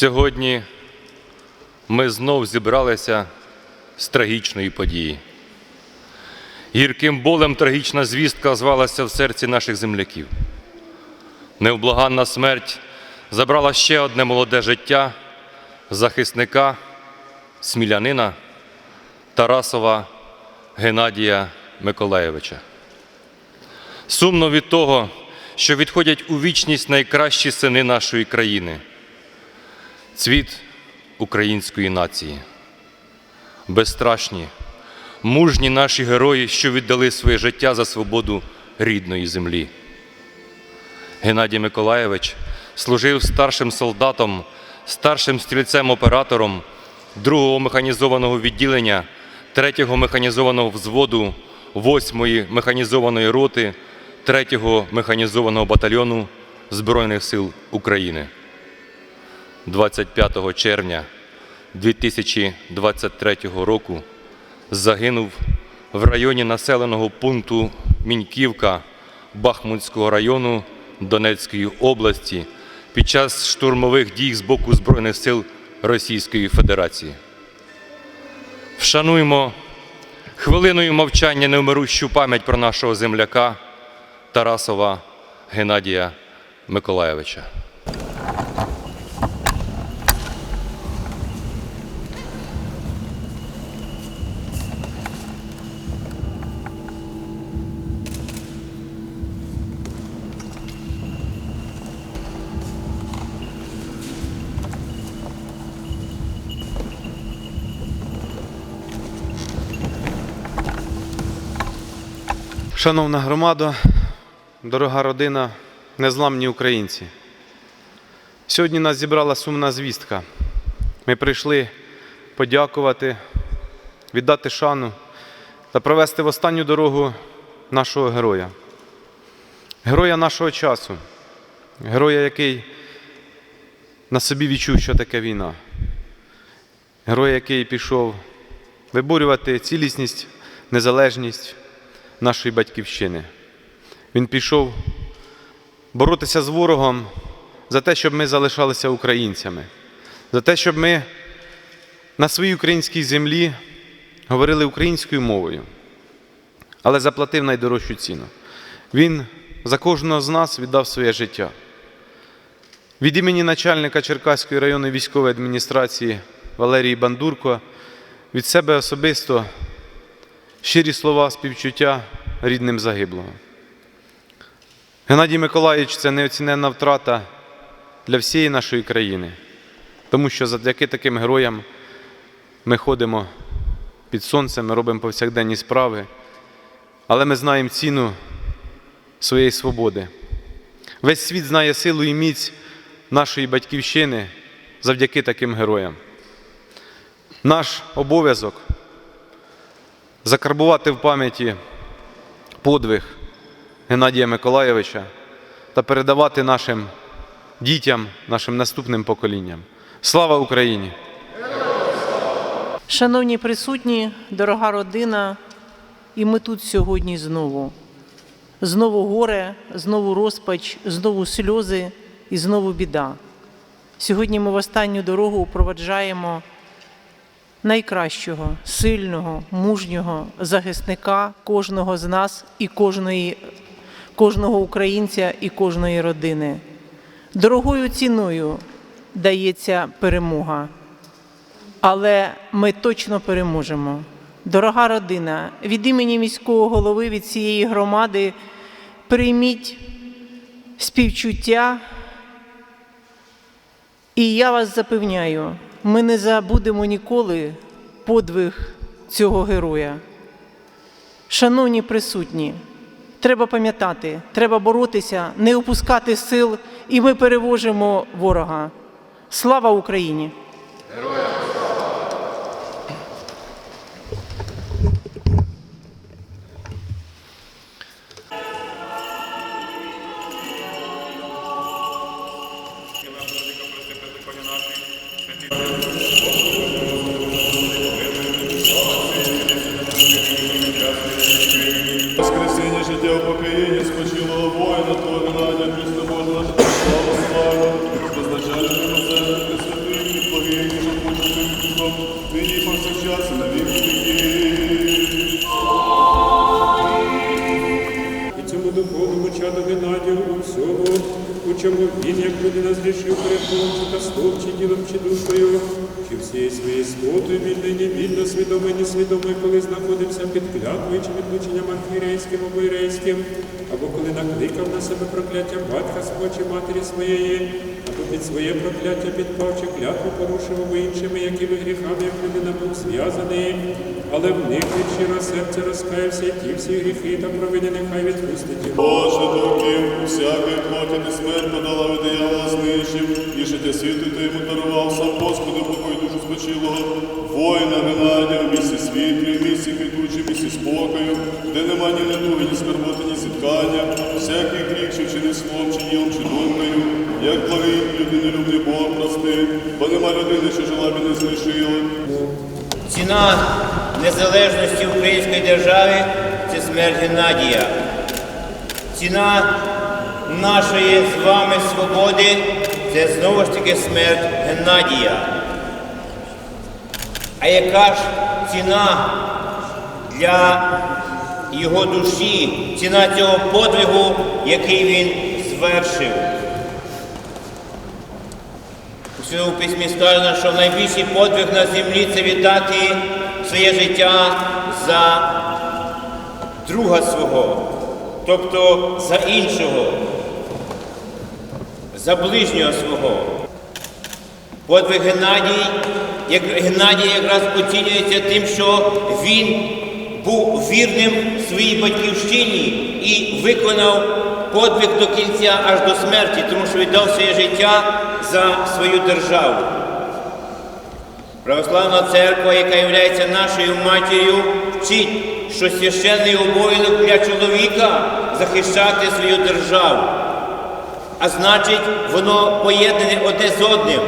Сьогодні ми знов зібралися з трагічної події. Гірким болем трагічна звістка звалася в серці наших земляків. Невблаганна смерть забрала ще одне молоде життя захисника, смілянина Тарасова Геннадія Миколаєвича. Сумно від того, що відходять у вічність найкращі сини нашої країни, цвіт української нації. Безстрашні, мужні наші герої, що віддали своє життя за свободу рідної землі. Геннадій Миколаєвич служив старшим солдатом, старшим стрільцем-оператором 2-го механізованого відділення, 3-го механізованого взводу, 8-ї механізованої роти, 3-го механізованого батальйону Збройних сил України. 25 червня 2023 року загинув в районі населеного пункту Міньківка Бахмутського району Донецької області під час штурмових дій з боку Збройних сил Російської Федерації. Вшануємо хвилиною мовчання невмирущу пам'ять про нашого земляка Тарасова Геннадія Миколаєвича. Шановна громада, дорога родина, незламні українці. Сьогодні нас зібрала сумна звістка. Ми прийшли подякувати, віддати шану та провести в останню дорогу нашого героя. Героя нашого часу, героя, який на собі відчув, що таке війна. Героя, який пішов виборювати цілісність, незалежність нашої батьківщини. Він пішов боротися з ворогом за те, щоб ми залишалися українцями, за те, щоб ми на своїй українській землі говорили українською мовою, але заплатив найдорожчу ціну. Він за кожного з нас віддав своє життя. Від імені начальника Черкаської районної військової адміністрації Валерії Бандурко від себе особисто щирі слова співчуття рідним загиблого. Геннадій Миколаївич це неоціненна втрата для всієї нашої країни, тому що завдяки таким героям ми ходимо під сонцем, ми робимо повсякденні справи, але ми знаємо ціну своєї свободи. Весь світ знає силу і міць нашої батьківщини завдяки таким героям. Наш обов'язок закарбувати в пам'яті подвиг Геннадія Миколайовича та передавати нашим дітям, нашим наступним поколінням. Слава Україні! Шановні присутні, дорога родина, і ми тут сьогодні знову. Знову горе, знову розпач, знову сльози і знову біда. Сьогодні ми в останню дорогу проваджаємо найкращого, сильного, мужнього захисника кожного з нас і кожної, кожного українця і кожної родини. Дорогою ціною дається перемога але ми точно переможемо. Дорога родина, від імені міського голови від цієї громади прийміть співчуття. І я вас запевняю, ми не забудемо ніколи подвиг цього героя. Шановні присутні, треба пам'ятати, треба боротися, не опускати сил, і ми перевожимо ворога. Слава Україні! Воскресіння духовному надію у всьому, у чому він, як людина зрішив перед Богом, чи кастом, чи ділом, чи душою, чи всієї своєї істотою вільно невільно, свідомо несвідомо, коли знаходився під клятвою чи відлученням архірейським або ірейським, або коли накликав на себе прокляття батька чи матері своєї, або під своє прокляття підпав, чи клятву порушив або іншими, якими гріхами, як людина був зв'язаний, але в них від щиро серця розкаявся, і ті всі гріхи та провини нехай відпустить. Боже духів, всякої плоті ти смерть подала від диявола знищив, і життя світу ти йому дарував, сам Господи, покой душу спочилого, воїна Геннадія, в місці світлі, в місці квітучі, в місці спокою, де нема ні недуги, ні скорботи, Бог бо нема людини, що жила б не знищила. Ціна незалежності української держави це смерть Геннадія. Ціна нашої з вами свободи це знову ж таки смерть Геннадія. А яка ж ціна для його душі, ціна цього подвигу, який він звершив? У своєму письмі сказано, що найбільший подвиг на землі це віддати своє життя за друга свого, тобто за іншого, за ближнього свого. Подвиг Геннадій, як Геннадій якраз оцінюється тим, що він був вірним своїй батьківщині і виконав подвиг до кінця аж до смерті, тому що віддав своє життя за свою державу. Православна церква, яка є нашою матір'ю, вчить, що священний обов'язок для чоловіка захищати свою державу. А значить, воно поєднане одне з одним.